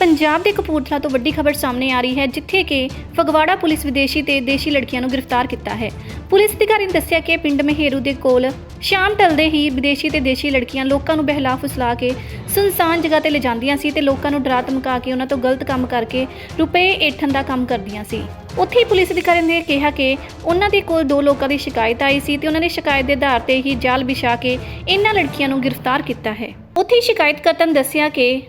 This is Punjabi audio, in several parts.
ਪੰਜਾਬ ਦੇ ਕਪੂਰਥਲਾ ਤੋਂ ਵੱਡੀ ਖਬਰ ਸਾਹਮਣੇ ਆ ਰਹੀ ਹੈ, ਜਿੱਥੇ ਕਿ ਫਗਵਾੜਾ ਪੁਲਿਸ ਵਿਦੇਸ਼ੀ ਤੇ ਦੇਸ਼ੀ ਲੜਕੀਆਂ ਨੂੰ ਗ੍ਰਿਫਤਾਰ ਕੀਤਾ ਹੈ। ਪੁਲਿਸ ਅਧਿਕਾਰੀ ਨੇ ਦੱਸਿਆ ਕਿ ਪਿੰਡ ਮਹੇਰੂ ਦੇ ਕੋਲ ਸ਼ਾਮ ਢਲਦੇ ਹੀ ਵਿਦੇਸ਼ੀ ਤੇ ਦੇਸ਼ੀ ਲੜਕੀਆਂ ਲੋਕਾਂ ਨੂੰ ਬਹਿਲਾ ਫੁਸਲਾ ਕੇ ਸੁਨਸਾਨ ਜਗ੍ਹਾ ਤੇ ਲਿਜਾਂਦੀਆਂ ਸੀ ਤੇ ਲੋਕਾਂ ਨੂੰ ਡਰਾ ਧਮਕਾ ਕੇ ਉਹਨਾਂ ਤੋਂ ਗਲਤ ਕੰਮ ਕਰਕੇ ਰੁਪਏ ਏਠਣ ਦਾ ਕੰਮ ਕਰਦੀਆਂ ਸੀ। ਉੱਥੇ ਪੁਲਿਸ ਅਧਿਕਾਰੀ ਨੇ ਕਿਹਾ ਕਿ ਉਹਨਾਂ ਦੇ ਕੋਲ ਦੋ ਲੋਕਾਂ ਦੀ ਸ਼ਿਕਾਇਤ ਆਈ ਸੀ ਤੇ ਉਹਨਾਂ ਨੇ ਸ਼ਿਕਾਇਤ ਦੇ ਆਧਾਰ ਤੇ ਹੀ ਜਾਲ ਵਿਛਾ ਕੇ ਇਹਨਾਂ ਲੜਕੀਆਂ ਨੂੰ ਗ੍ਰਿਫਤਾਰ ਕੀਤਾ ਹੈ। ਉੱਥੇ ਹੀ ਸ਼ਿਕਾਇਤਕਰਤਾ ਨੇ ਦੱਸਿਆ ਕਿ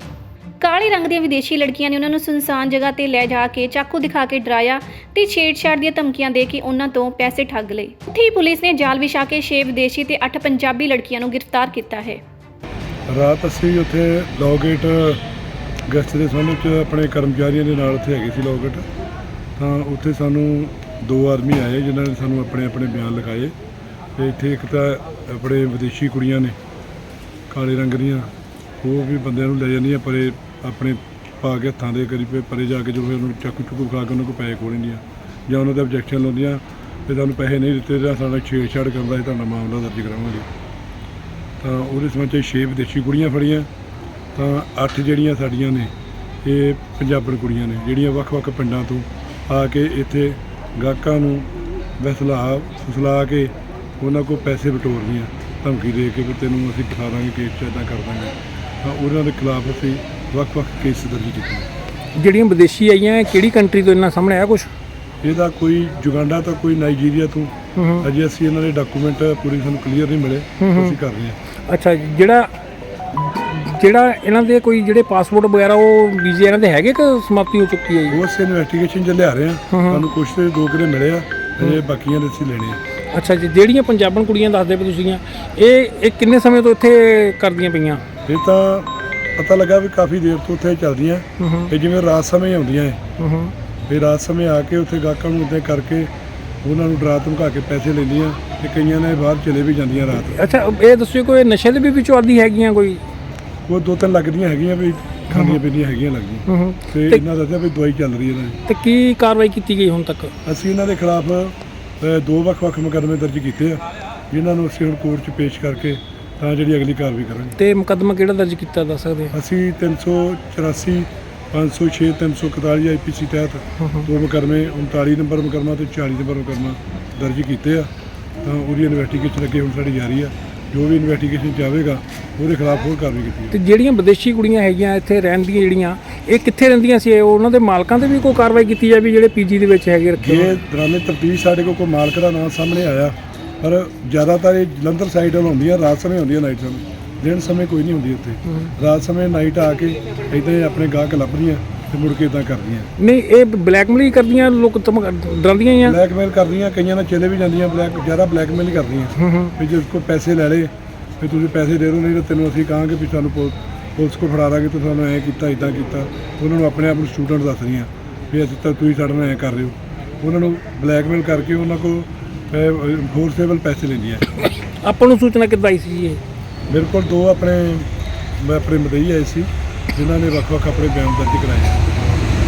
ਕਾਲੇ ਰੰਗ ਦੀਆਂ ਵਿਦੇਸ਼ੀ ਲੜਕੀਆਂ ਨੇ ਉਹਨਾਂ ਨੂੰ ਸੁਨਸਾਨ ਜਗ੍ਹਾ ਤੇ ਲੈ ਜਾ ਕੇ ਚਾਕੂ ਦਿਖਾ ਕੇ ਡਰਾਇਆ ਤੇ ਛੇੜਛਾੜ ਦੀਆਂ ਧਮਕੀਆਂ ਦੇ ਕੇ ਉਹਨਾਂ ਤੋਂ ਪੈਸੇ ਠੱਗ ਲਏ। ਉੱਥੇ ਹੀ ਪੁਲਿਸ ਨੇ ਜਾਲ ਵਿਛਾ ਕੇ 6 ਵਿਦੇਸ਼ੀ ਤੇ 8 ਪੰਜਾਬੀ ਲੜਕੀਆਂ ਨੂੰ ਗ੍ਰਿਫਤਾਰ ਕੀਤਾ ਹੈ। ਰਾਤ ਅਸੀਂ ਉੱਥੇ ਲੋਗੇਟ ਗਸਤ ਦੇ ਸੰਬੰਧ ਵਿੱਚ ਆਪਣੇ ਕਰਮਚਾਰੀਆਂ ਦੇ ਨਾਲ ਉੱਥੇ ਹੈਗੇ ਸੀ ਲੋਗੇਟ ਤਾਂ ਉੱਥੇ ਸਾਨੂੰ ਦੋ ਆਦਮੀ ਆਏ ਜਿਨ੍ਹਾਂ ਨੇ ਸਾਨੂੰ ਆਪਣੇ ਆਪਣੇ ਬਿਆਨ ਲਿਖਾਏ। ਤੇ ਇੱਥੇ ਇੱਕ ਤਾਂ ਆਪਣੇ ਵਿਦੇਸ਼ੀ ਕੁੜੀਆਂ ਨੇ, ਕਾਲੇ ਰੰਗ ਦੀਆਂ। ਉਹ ਵੀ ਬੰਦਿਆਂ ਨੂੰ ਲੈ ਜਾਂਦੀਆਂ, ਪਰੇ ਆਪਣੇ ਪਾ ਕੇ ਹੱਥਾਂ ਦੇ ਕਰੀ ਪਏ ਪਰੇ ਜਾ ਕੇ ਜੋ ਫਿਰ ਉਹਨੂੰ ਚਾਕੂ ਚੁੱਕੂ ਖਾ ਕੇ ਉਹਨਾਂ ਕੋਲ ਪੈਸੇ ਖੋਹ ਲੈਂਦੀਆਂ। ਜਾਂ ਉਹਨਾਂ ਦੇ ਆਬਜੈਕਸ਼ਨ ਲਾਉਂਦੀਆਂ ਤੇ ਤੁਹਾਨੂੰ ਪੈਸੇ ਨਹੀਂ ਦਿੱਤੇ ਤਾਂ ਸਾਡਾ ਛੇੜਛਾੜ ਕਰਦਾ ਹੈ ਤੁਹਾਡਾ ਮਾਮਲਾ ਦਰਜ ਕਰਾਵਾਂਗੇ। ਤਾਂ ਉਹਦੇ ਸਮਾਂ 'ਚ ਛੇ ਵਿਦੇਸ਼ੀ ਕੁੜੀਆਂ ਫੜੀਆਂ। ਤਾਂ ਅੱਠ ਜਿਹੜੀਆਂ ਸਾਡੀਆਂ ਨੇ, ਇਹ ਪੰਜਾਬਣ ਕੁੜੀਆਂ ਨੇ, ਜਿਹੜੀਆਂ ਵੱਖ-ਵੱਖ ਪਿੰਡਾਂ ਤੋਂ ਆ ਕੇ ਇੱਥੇ ਗਾਹਕਾਂ ਨੂੰ ਵਸਲਾ ਫਸਲਾ ਕੇ ਉਹਨਾਂ ਕੋਲ ਪੈਸੇ ਬਟੋਰਦੀਆਂ ਧਮਕੀ ਦੇ ਕੇ ਵੀ ਤੈਨੂੰ ਅਸੀਂ ਫਸਾ ਦਾਂਗੇ ਕੇਸ 'ਚ ਇੱਦਾਂ ਕਰ ਦਾਂਗੇ। ਤਾਂ ਉਹਨਾਂ ਦੇ ਖਿਲਾਫ ਅਸੀਂ ਵੱਖ-ਵੱਖ ਕੇਸ ਦਰਜ ਕੀਤੇ ਜਿਹੜੀਆਂ ਵਿਦੇਸ਼ੀ ਆਈਆਂ ਇਹ ਕਿਹੜੀ ਕੰਟਰੀ ਤੋਂ ਇਹਨਾਂ ਸਾਹਮਣੇ ਆਇਆ ਕੁਝ ਇਹਦਾ ਕੋਈ ਜੁਗਾਂਡਾ ਤਾਂ ਕੋਈ ਨਾਈਜੀਰੀਆ ਤੋਂ। ਅਜੇ ਅਸੀਂ ਇਹਨਾਂ ਦੇ ਡਾਕੂਮੈਂਟ ਪੂਰੀ ਸਾਨੂੰ ਕਲੀਅਰ ਨਹੀਂ ਮਿਲੇ। ਅਸੀਂ ਕਰ ਰਹੇ ਹਾਂ। ਅੱਛਾ ਜਿਹੜਾ ਜਿਹੜਾ ਇਹਨਾਂ ਦੇ ਕੋਈ ਜਿਹੜੇ ਪਾਸਪੋਰਟ ਵਗੈਰਾ ਉਹ ਵੀਜ਼ੇ ਇਹਨਾਂ ਦੇ ਹੈਗੇ ਕਿ ਸਮਾਪਤੀ ਹੋ ਚੁੱਕੀ ਹੈ ਜੀ? ਉਸ ਇਨਵੈਸਟੀਗੇਸ਼ਨ ਚ ਲਿਆ ਰਹੇ ਆ ਸਾਨੂੰ ਕੁਝ ਤੇ ਦੋ ਕਿਲੇ ਮਿਲੇ ਆ। ਅਜੇ ਬਾਕੀਆਂ ਦੇ ਅਸੀਂ ਲੈਣੇ ਆ। ਅੱਛਾ ਜੀ ਜਿਹੜੀਆਂ ਪੰਜਾਬਣ ਕੁੜੀਆਂ ਦੱਸਦੇ ਪਏ ਤੁਸੀਂ ਇਹ ਇਹ ਕਿੰਨੇ ਸਮੇਂ ਤੋਂ ਇੱਥੇ ਕਰਦੀਆਂ ਪਈਆਂ? ਇਹ ਤਾਂ ਪਤਾ ਲੱਗਾ ਵੀ ਕਾਫੀ ਦੇਰ ਤੋਂ ਉੱਥੇ ਚੱਲਦੀਆਂ। ਇਹ ਜਿਵੇਂ ਰਾਤ ਸਮੇਂ ਆਉਂਦੀਆਂ ਹੂੰ ਫਿਰ ਰਾਤ ਸਮੇਂ ਆ ਕੇ ਉੱਥੇ ਗਾਹਕਾਂ ਨੂੰ ਉੱਤੇ ਕਰਕੇ ਉਹਨਾਂ ਨੂੰ ਡਰਾ ਧਮਕਾ ਕੇ ਪੈਸੇ ਲੈਂਦੀਆਂ ਤੇ ਕਈਆਂ ਨੇ ਬਾਹਰ ਚਲੇ ਵੀ ਜਾਂਦੀਆਂ ਰਾਤ ਅੱਛਾ ਇਹ ਦੱਸਿਓ ਕੋਈ ਨਸ਼ੇ ਦੇ ਵੀ ਵਿੱਚੋਂ ਆਦੀ ਹੈਗੀਆਂ ਕੋਈ? ਉਹ ਦੋ ਤਿੰਨ ਲੱਗਦੀਆਂ ਹੈਗੀਆਂ ਵੀ ਖਾਂਦੀਆਂ ਪੀਂਦੀਆਂ ਹੈਗੀਆਂ ਲੱਗਦੀਆਂ। ਤੇ ਤੇ- ਇਹਨਾਂ ਦੱਸਿਆ ਵੀ ਦਵਾਈ ਚੱਲ ਰਹੀ ਹੈ ਇਹਨਾਂ ਦੀ ਤੇ ਕੀ ਕਾਰਵਾਈ ਕੀਤੀ ਗਈ ਹੁਣ ਤੱਕ? ਅਸੀਂ ਇਹਨਾਂ ਦੇ ਖਿਲਾਫ ਦੋ ਵੱਖ-ਵੱਖ ਮੁਕੱਦਮੇ ਦਰਜ ਕੀਤੇ ਆ। ਜਿਨ੍ਹਾਂ ਨੂੰ ਅਸੀਂ ਹੁਣ ਕੋਰਟ 'ਚ ਪੇਸ਼ ਕਰਕੇ ਤਾਂ ਜਿਹੜੀ ਅਗਲੀ ਕਾਰਵਾਈ ਕਰਾਂਗੇ। ਤੇ ਮੁਕੱਦਮਾ ਕਿਹੜਾ ਦਰਜ ਕੀਤਾ ਦੱਸ ਸਕਦੇ ਆ? ਅਸੀਂ 384 506 341 ਆਈਪੀਸੀ ਤਹਿਤ ਦੋ ਮੁਕੱਦਮੇ 39 ਨੰਬਰ ਮੁਕੱਦਮਾ ਤੇ 40 ਨੰਬਰ ਮੁਕੱਦਮਾ ਦਰਜ ਕੀਤੇ ਆ। ਤਾਂ ਉਹਦੀ ਇਨਵੈਸਟੀਗੇਸ਼ਨ ਅੱਗੇ ਹੁਣ ਸਾਡੀ ਜਾਰੀ ਆ। ਜੋ ਵੀ ਇਨਵੈਸਟੀਗੇਸ਼ਨ ਚਾਹੇਗਾ ਉਹਦੇ ਖਿਲਾਫ ਹੋਰ ਕਾਰਵਾਈ ਕੀਤੀ ਤੇ ਜਿਹੜੀਆਂ ਵਿਦੇਸ਼ੀ ਕੁੜੀਆਂ ਹੈਗੀਆਂ ਇੱਥੇ ਰਹਿੰਦੀਆਂ ਜਿਹੜੀਆਂ ਇਹ ਕਿੱਥੇ ਰਹਿੰਦੀਆਂ ਸੀ? ਇਹ ਉਹਨਾਂ ਦੇ ਮਾਲਕਾਂ ਤੇ ਵੀ ਕੋਈ ਕਾਰਵਾਈ ਕੀਤੀ ਜਾਵੇ ਜਿਹੜੇ ਪੀਜੀ ਦੇ ਵਿੱਚ ਹੈਗੇ ਰੱਖੇ ਜੇ ਹੋਏ? ਦੌਰਾਨੇ ਤਫਤੀਸ਼ ਸਾਡੇ ਕੋਲ ਕੋਈ ਮਾਲਕ ਦਾ ਨਾਮ ਸਾਹਮਣੇ ਆਇਆ ਪਰ ਜ਼ਿਆਦਾਤਰ ਇਹ ਜਲੰਧਰ ਸਾਈਡ ਵੱਲ ਹੁੰਦੀਆਂ ਰਾਤ ਸਮੇਂ ਹੁੰਦੀਆਂ ਨਾਈਟ ਸਮੇਂ। ਦਿਨ ਸਮੇਂ ਕੋਈ ਨਹੀਂ ਹੁੰਦੀ ਉੱਥੇ ਰਾਤ ਸਮੇਂ ਨਾਈਟ ਆ ਕੇ ਇੱਦਾਂ ਹੀ ਆਪਣੇ ਗਾਹਕ ਲੱਭਦੀਆਂ ਤੇ ਮੁੜ ਕੇ ਇਦਾਂ ਕਰਦੀਆਂ। ਨਹੀਂ ਇਹ ਬਲੈਕਮੇਲ ਕਰਦੀਆਂ ਲੋਕ ਧਮਕ- ਡਰਾਉਂਦੀਆਂ ਹੀ ਆ। ਬਲੈਕਮੇਲ ਕਰਦੀਆਂ ਕਈਆਂ ਨਾਲ ਚਲੇ ਵੀ ਜਾਂਦੀਆਂ ਬਲੈਕ ਜ਼ਿਆਦਾ ਬਲੈਕਮੇਲ ਹੀ ਕਰਦੀਆਂ। ਹੂੰ ਹੂੰ। ਵੀ ਜੇ ਕੋਈ ਪੈਸੇ ਲੈ ਲਏ ਵੀ ਤੁਸੀਂ ਪੈਸੇ ਦੇ ਦਿਓ ਨਹੀਂ ਤਾਂ ਤੈਨੂੰ ਅਸੀਂ ਕਹਾਂਗੇ ਵੀ ਸਾਨੂੰ ਪੁ- ਪੁਲਿਸ ਕੋ ਫੜਾ ਦਾਂਗੇ ਤੂੰ ਸਾਨੂੰ ਐਂ ਕੀਤਾ ਇਦਾਂ ਕੀਤਾ। ਉਹਨਾਂ ਨੂੰ ਆਪਣੇ ਆਪ ਨੂੰ ਸਟੂਡੈਂਟ ਦੱਸ ਰਹੀਆਂ ਵੀ ਅਸੀਂ ਤਾਂ ਤੁਸੀਂ ਸਾਡੇ ਨਾਲ ਐਂ ਕਰ ਰਹੇ ਹੋ। ਉਹਨਾਂ ਨੂੰ ਬਲੈਕਮੇਲ ਕਰਕੇ ਉਹਨਾਂ ਕੋ ਫੋਰਸੇਬਲ ਪੈਸੇ ਲੈਂਦੀਆਂ ਆਪਾਂ ਨੂੰ ਸੂਚਨਾ ਕਿੱਦਾਂ ਆਈ ਸੀ ਜੀ ਇਹ? ਮੇਰੇ ਕੋਲ ਦੋ ਆਪਣੇ ਮੈਂ ਆਪਣੇ ਮਦਈ ਆਏ ਸੀ ਜਿਨ੍ਹਾਂ ਨੇ ਵੱਖ-ਵੱਖ ਆਪਣੇ ਬਿਆਨ ਦਰਜ ਕਰਾਏ।